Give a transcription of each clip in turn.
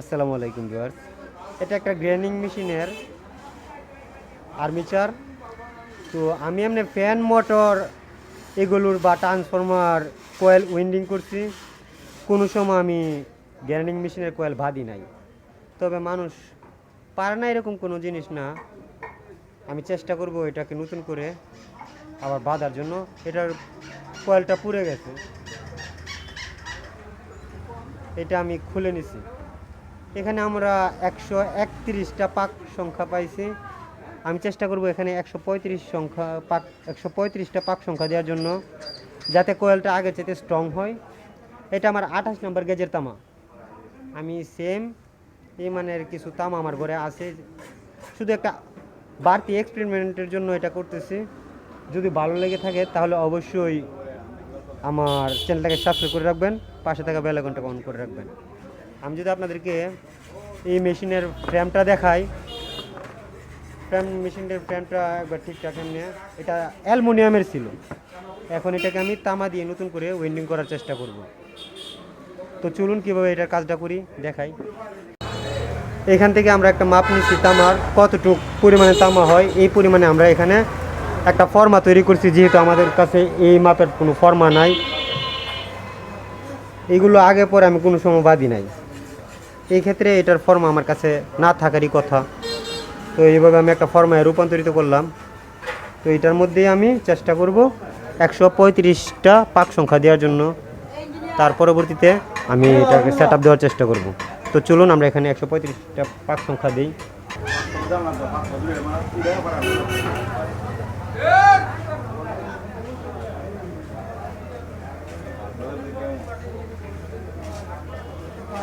আসসালামু আলাইকুম ভিউয়ার্স। এটা একটা গ্রেনিং মেশিনের আর্মিচার। তো আমি এমনি ফ্যান, মোটর, এগুলোর বা ট্রান্সফরমার, কোয়েল উইন্ডিং করছি। কোনো সময় আমি গ্রেনিং মেশিনের কোয়েল ভাদি নাই। তবে মানুষ পারে না এরকম কোনো জিনিস না। আমি চেষ্টা করব এটাকে নতুন করে আবার বাঁধার জন্য। এটার কোয়েলটা পুড়ে গেছে। এটা আমি খুলে নিছি। এখানে আমরা একশো একত্রিশটা পাক সংখ্যা পাইছি। আমি চেষ্টা করব এখানে একশো পঁয়ত্রিশ সংখ্যা পাক, একশো পঁয়ত্রিশটা পাক সংখ্যা দেওয়ার জন্য, যাতে কোয়েলটা আগে চেতে স্ট্রং হয়। এটা আমার আঠাশ নম্বর গেজের তামা। আমি সেম এই মানের কিছু তামা আমার ঘরে আছে। শুধু একটা বাড়তি এক্সপেরিমেন্টের জন্য এটা করতেছি। যদি ভালো লেগে থাকে তাহলে অবশ্যই আমার চ্যানেলটাকে সাবস্ক্রাইব করে রাখবেন, পাশে থাকা বেল অন করে রাখবেন। আমি যদি আপনাদেরকে এই মেশিনের ফ্রেমটা দেখাই ফ্রেম মেশিনের ফ্রেমটা একবার ঠিকঠাক এমনি এটা অ্যালমোনিয়ামের ছিল। এখন এটাকে আমি তামা দিয়ে নতুন করে ওয়েন্ডিং করার চেষ্টা করব। তো চলুন কীভাবে এটার কাজটা করি, দেখাই। এখান থেকে আমরা একটা মাপ নিচ্ছি তামার, কতটুক পরিমাণে তামা হয়, এই পরিমাণে আমরা এখানে একটা ফর্মা তৈরি করছি, যেহেতু আমাদের কাছে এই মাপের কোনো ফর্মা নাই। এইগুলো আগে পরে আমি কোনো সময় বাদি নাই। এই ক্ষেত্রে এটার ফর্মা আমার কাছে না থাকারই কথা। তো এইভাবে আমি একটা ফর্মায় রূপান্তরিত করলাম। তো এটার মধ্যেই আমি চেষ্টা করব একশো পঁয়ত্রিশটা পাক সংখ্যা দেওয়ার জন্য। তার পরবর্তীতে আমি এটাকে সেট আপ দেওয়ার চেষ্টা করব। তো চলুন আমরা এখানে একশো পঁয়ত্রিশটা পাক সংখ্যা দিই।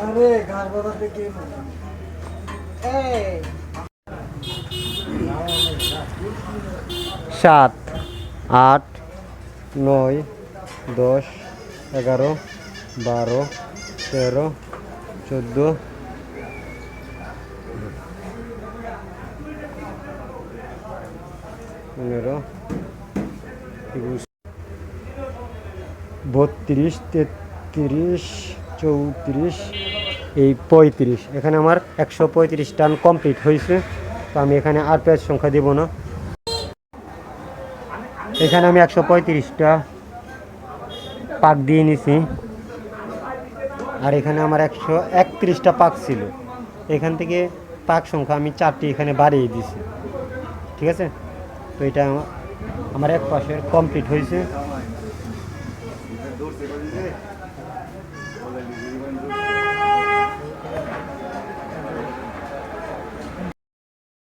আরে বাজাতে কে সাত আট নয় দশ এগারো বারো তেরো চোদ্দ পনেরো একুশ বত্রিশ তেত্রিশ চৌত্রিশ, এই পঁয়ত্রিশ। এখানে আমার একশো পঁয়ত্রিশ টান কমপ্লিট হয়েছে। তো আমি এখানে আর পেঁয়াজ সংখ্যা দেবো না। এখানে আমি একশো পঁয়ত্রিশটা পাক দিয়ে নিছি। আর এখানে আমার একশো একত্রিশটা পাক ছিল। এখান থেকে পাক সংখ্যা আমি চারটি এখানে বাড়িয়ে দিছি। ঠিক আছে? তো এটা আমার এক পাশের কমপ্লিট হয়েছে।